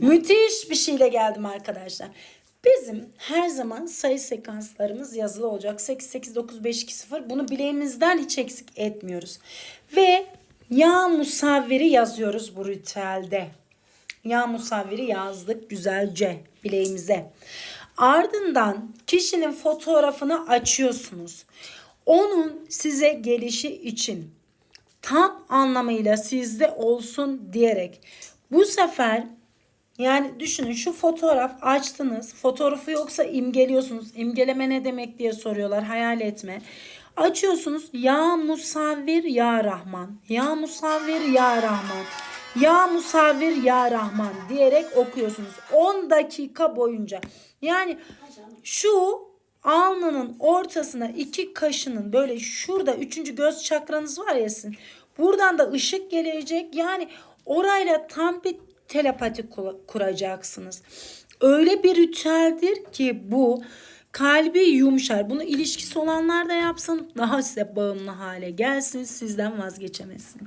Müthiş bir şeyle geldim arkadaşlar. Bizim her zaman sayı sekanslarımız yazılı olacak. 8, 8, 9, 5, 2, 0. Bunu bileğimizden hiç eksik etmiyoruz. Ve ya musavviri yazıyoruz bu ritüelde. Ya musavviri yazdık güzelce bileğimize. Ardından kişinin fotoğrafını açıyorsunuz. Onun size gelişi için tam anlamıyla sizde olsun diyerek bu sefer yani düşünün şu fotoğraf açtınız. Fotoğrafı yoksa imgeliyorsunuz. İmgeleme ne demek diye soruyorlar. Hayal etme. Açıyorsunuz. Ya musavvir ya Rahman. Ya musavvir ya Rahman. Ya musavvir ya Rahman diyerek okuyorsunuz. 10 dakika boyunca. Yani şu alnının ortasına iki kaşının böyle şurada üçüncü göz çakranız var ya sizin. Buradan da ışık gelecek. Yani orayla tam bir telepati kuracaksınız. Öyle bir ritüeldir ki bu kalbi yumuşar. Bunu ilişkisi olanlar da yapsın daha size bağımlı hale gelsin sizden vazgeçemesin.